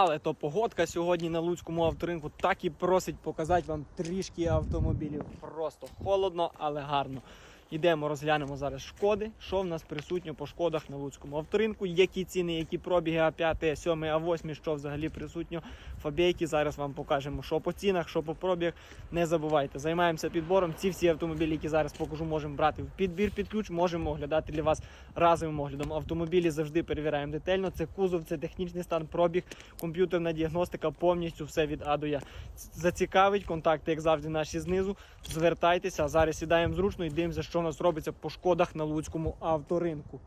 Але то погодка сьогодні на Луцькому авторинку так і просить показати вам трішки автомобілів. Просто холодно, але гарно. Йдемо, розглянемо зараз шкоди, що в нас присутньо по шкодах на Луцькому авторинку, які ціни, які пробіги А5, 7, А8, що взагалі присутньо. Фабійки зараз вам покажемо, що по цінах, що по пробігах. Не забувайте, займаємося підбором. Ці всі автомобілі, які зараз покажу, можемо брати в підбір під ключ, можемо оглядати для вас разовим оглядом. Автомобілі завжди перевіряємо детально. Це кузов, це технічний стан, пробіг, комп'ютерна діагностика, повністю все від А до Я. Зацікавить контакти, як завжди, наші знизу. Звертайтеся, зараз сідаємо зручно і дивимося, що у нас робиться по шкодах на Луцькому авторинку.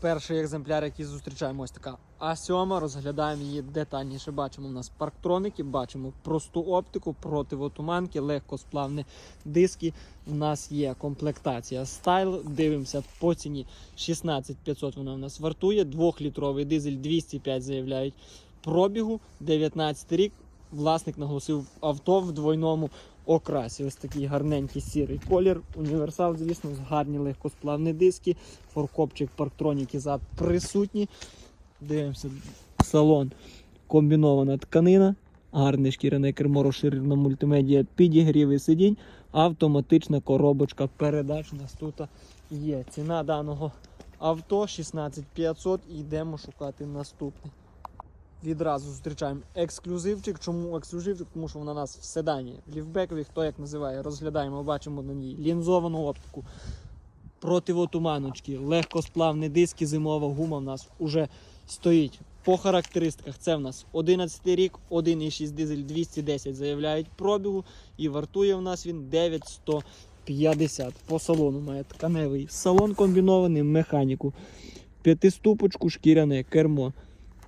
Перший екземпляр, який зустрічаємо, ось така А7, розглядаємо її детальніше. Бачимо у нас парктроники, бачимо просту оптику, противотуманки, легкосплавні диски. У нас є комплектація стайл. Дивимося по ціні 16500 вона у нас вартує. Двохлітровий дизель 205 заявляють пробігу. 19 рік. Власник наголосив авто в двойному окрасі. Ось такий гарненький сірий колір. Універсал, звісно, гарні легкосплавні диски. Форкопчик, парктроніки зад присутні. Дивимося салон. Комбінована тканина. Гарне шкіряне кермо розширена мультимедіа, підігріви сидінь, автоматична коробочка передач. У нас тут є. Ціна даного авто 16500 і йдемо шукати наступний. Відразу зустрічаємо ексклюзивчик. Чому ексклюзивчик? Тому що вона у нас в седані. Ліфбекові, хто як називає, розглядаємо, бачимо на ній лінзовану оптику, противотуманочки, легкосплавні диски, зимова гума в нас вже стоїть. По характеристиках це в нас 11 рік, 1,6 дизель 210 заявляють пробігу і вартує в нас він 9150. По салону має тканевий салон комбінований, механіку, п'ятиступочку, шкіряне кермо.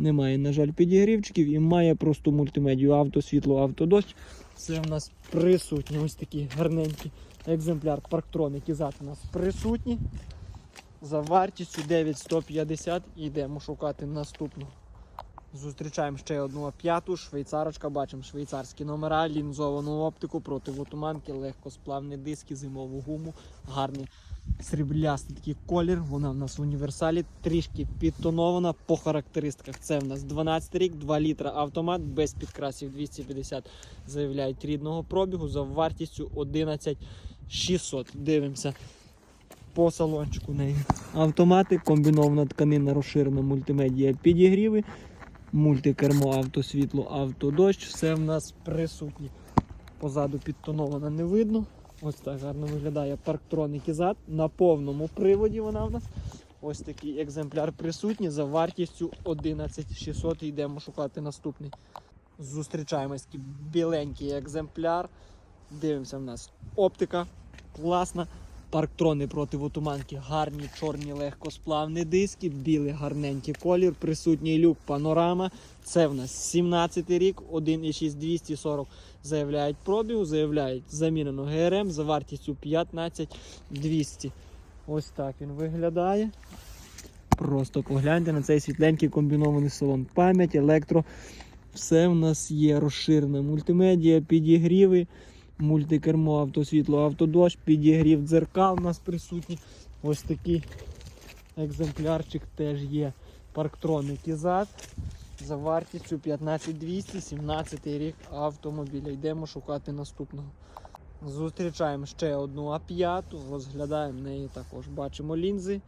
Немає, на жаль, підігрівчиків і має просто мультимедію авто, світло, автодощ. Це в нас присутні ось такі гарненькі екземпляр парктроники зад у нас присутні. За вартістю 9150 і йдемо шукати наступну. Зустрічаємо ще одну п'яту, швейцарочка, бачимо швейцарські номера, лінзовану оптику, противотуманки, легкосплавні диски, зимову гуму, гарний сріблястий такий колір. Вона в нас в універсалі, трішки підтонована по характеристиках. Це в нас 12 рік, 2 літра автомат без підкрасів 250 заявляють рідного пробігу за вартістю 11 600. Дивимося по салончику неї. Автомати, комбінована тканина, розширена мультимедія підігріви, мультикермо, автосвітло, автодощ. Все в нас присутнє. Позаду підтонована не видно. Ось так гарно виглядає парктроники зад. На повному приводі вона в нас. Ось такий екземпляр присутній за вартістю 11600. Йдемо шукати наступний. Зустрічаємось біленький екземпляр. Дивимося в нас оптика класна. Парктрони проти противотуманки, гарні чорні легкосплавні диски, білий гарненький колір, присутній люк панорама. Це в нас 17 рік, 1,6 240 заявляють пробігу, заявляють замінено ГРМ за вартістю 15 200. Ось так він виглядає. Просто погляньте на цей світленький комбінований салон. Пам'ять, електро. Все в нас є розширена мультимедіа, підігріви, мультикермо, автосвітло, автодощ, підігрів дзеркал у нас присутні. Ось такий екземплярчик теж є. Парктроники зад. За вартістю 15200, 17 рік автомобіля. Йдемо шукати наступного. Зустрічаємо ще одну А5, розглядаємо неї також. Бачимо лінзи,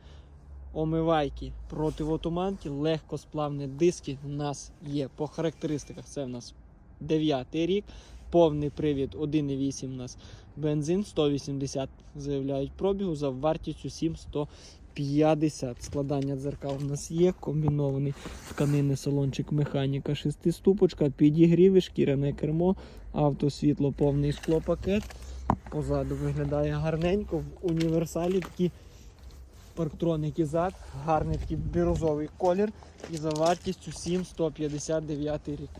омивайки, противотуманки, легкосплавні диски у нас є. По характеристиках це в нас 9 рік, повний привід 1,8 у нас бензин, 180 заявляють пробігу за вартістю 7150. Складання дзеркал у нас є, комбінований тканинний салончик механіка, шестиступочка, підігріви, шкіряне кермо, автосвітло, повний склопакет. Позаду виглядає гарненько, в універсалі такі парктроники зад, гарний такий бірозовий колір і за вартістю 7159 рік.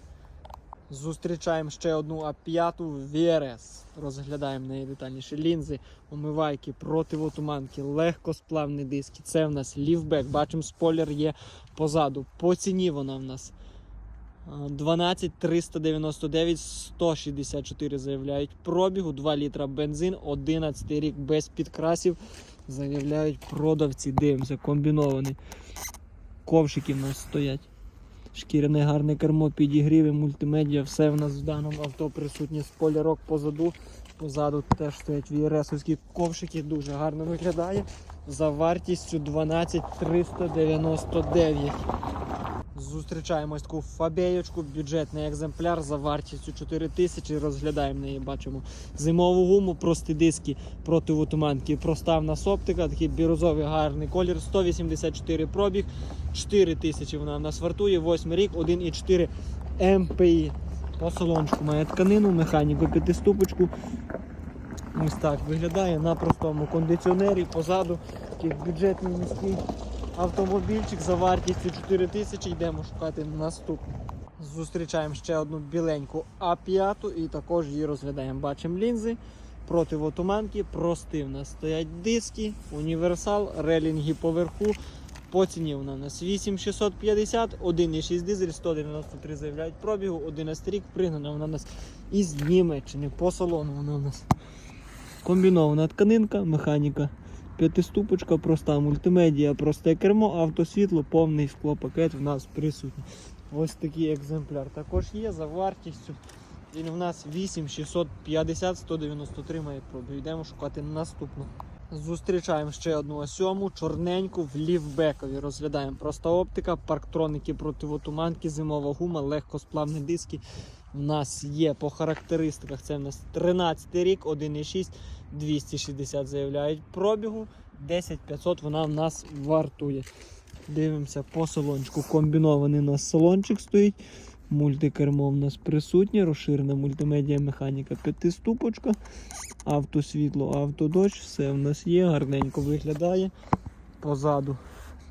Зустрічаємо ще одну А5 VRS. Розглядаємо неї детальніше. Лінзи, омивайки, противотуманки, легкосплавні диски. Це в нас ліфбек. Бачимо, спойлер є позаду. По ціні вона в нас 12 399 164 заявляють пробігу, 2 літра бензин, 11 рік без підкрасів. Заявляють продавці. Дивимося, комбінований. Ковшики в нас стоять. Шкіряне гарне кермо, підігріви, мультимедіа, все в нас в даному авто присутнє. Спойлерок позаду. Позаду теж стоять VRS-овські ковшики, дуже гарно виглядає. За вартістю 12 399. Зустрічаємо ось таку фабеєчку, бюджетний екземпляр за вартістю 4 тисячі. Розглядаємо неї, бачимо зимову гуму, прості диски противотуманки. Проста в нас оптика, такий бірозовий гарний колір, 184 пробіг, 4 тисячі вона нас вартує, 8 рік, 1,4 МПІ. По салончику має тканину, механіку, п'ятиступочку. Ось так виглядає на простому кондиціонері. Позаду такий бюджетний міський автомобільчик за вартістю 4 тисячі. Йдемо шукати наступний. Зустрічаємо ще одну біленьку А5 і також її розглядаємо. Бачимо лінзи, противотуманки, прости в нас стоять диски, універсал, релінги поверху. По ціні вона у нас 8650, 1,6 дизель, 193 заявляють пробігу, 11 рік пригнана вона нас із Німеччини. По салону вона у нас комбінована тканинка, механіка, п'ятиступочка, проста мультимедіа, просте кермо, автосвітло, повний склопакет в нас присутній. Ось такий екземпляр також є за вартістю. Він у нас 8650, 193 має пробіг. Йдемо шукати наступну. Зустрічаємо ще одну сьому, чорненьку в лівбекові. Розглядаємо проста оптика, парктроники противотуманки, зимова гума, легкосплавні диски. У нас є по характеристиках. Це в нас 13 рік, 1,6, 260 заявляють пробігу. 10500 вона в нас вартує. Дивимося по салончику. Комбінований у нас салончик стоїть. Мультикермо в нас присутнє, розширена мультимедіа механіка п'ятиступочка, автосвітло, автодощ, все в нас є, гарненько виглядає. Позаду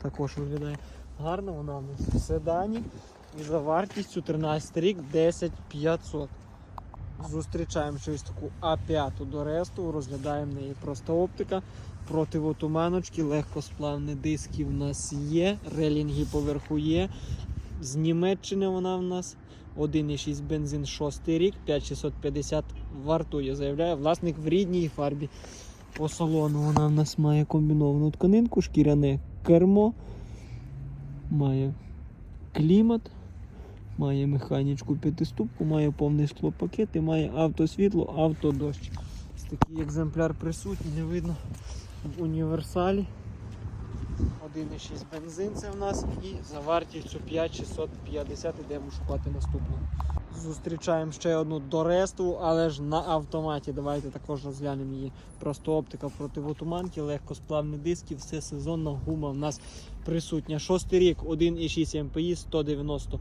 також виглядає гарно, вона в нас в седані. І за вартістю 13 рік 10500. Зустрічаємо щось таку А5 до ресту, розглядаємо неї просто оптика. Противотуманочки, легкосплавні диски в нас є, релінги поверху є. З Німеччини вона в нас 1,6 бензин 6 рік, 5650 вартує, заявляє власник в рідній фарбі. По салону вона в нас має комбіновану тканинку, шкіряне кермо, має клімат, має механічку п'ятиступку, має повний склопакет і має автосвітло, автодощ. Ось такий екземпляр присутній, не видно в універсалі. 1,6 бензин це в нас і за вартістю 5650 йдемо шукати наступну. Зустрічаємо ще одну Доресту, але ж на автоматі. Давайте також розглянемо її. Просто оптика противотуманки, легкосплавні диски, все сезонна гума в нас присутня. Шостий рік, 1,6 МПІ, 190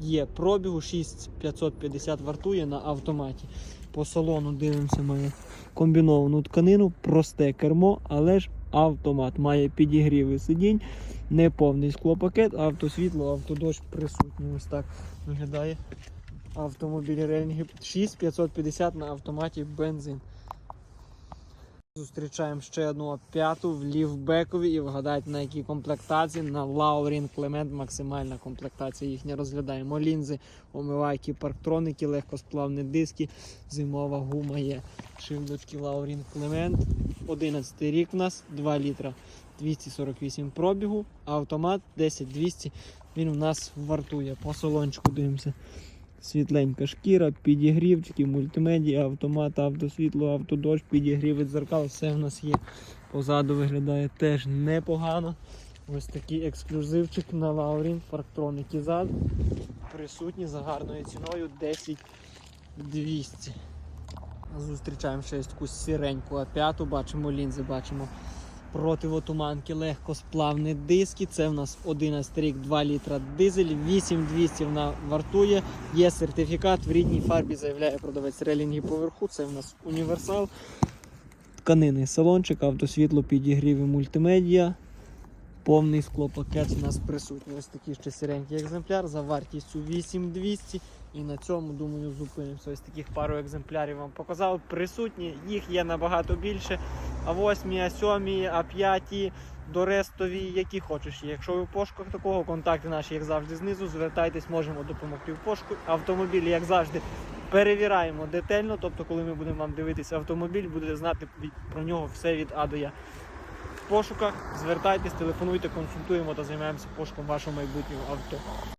є пробігу, 6550 вартує на автоматі. По салону дивимося, має комбіновану тканину, просте кермо, але ж автомат. Має підігріви сидінь, неповний склопакет, автосвітло, автодощ присутній. Ось так виглядає автомобіль Релінги 6550 на автоматі бензин. Зустрічаємо ще одну п'яту в лівбекові і вгадайте на якій комплектації. На Laurin Clement максимальна комплектація їхня розглядаємо. Лінзи, омивайки, парктроники, легкосплавні диски, зимова гума є. Шивдочки Laurin Clement. 11 рік в нас, 2 літра 248 пробігу, автомат 10200. Він у нас вартує. По салончику дивимося. Світленька шкіра, підігрівчики, мультимедіа, автомат, автосвітло, автодощ, підігрів від зеркал, все в нас є. Позаду виглядає теж непогано. Ось такий ексклюзивчик на Лаурін, парктроники зад. Присутні за гарною ціною 10 200. Зустрічаємо ще ось таку сіреньку А5, бачимо лінзи, бачимо противотуманки, легкосплавні диски. Це в нас 11 рік, 2 літра дизель, 8200 вона вартує. Є сертифікат в рідній фарбі, заявляє продавець релінги поверху. Це в нас універсал. Тканинний салончик, автосвітло, підігрів і мультимедіа. Повний склопакет у нас присутній. Ось такий ще сіренький екземпляр за вартістю 8200. І на цьому, думаю, зупинимося. Ось таких пару екземплярів вам показав. Присутні, їх є набагато більше. А 8, а 7, а 5, дорестові, які хочеш. Якщо ви в пошуках такого, контакти наші, як завжди, знизу. Звертайтесь, можемо допомогти в пошуку. Автомобіль, як завжди, перевіряємо детально. Тобто, коли ми будемо вам дивитися автомобіль, будете знати про нього все від А до Я. В пошуках звертайтесь, телефонуйте, консультуємо та займаємося пошуком вашого майбутнього авто.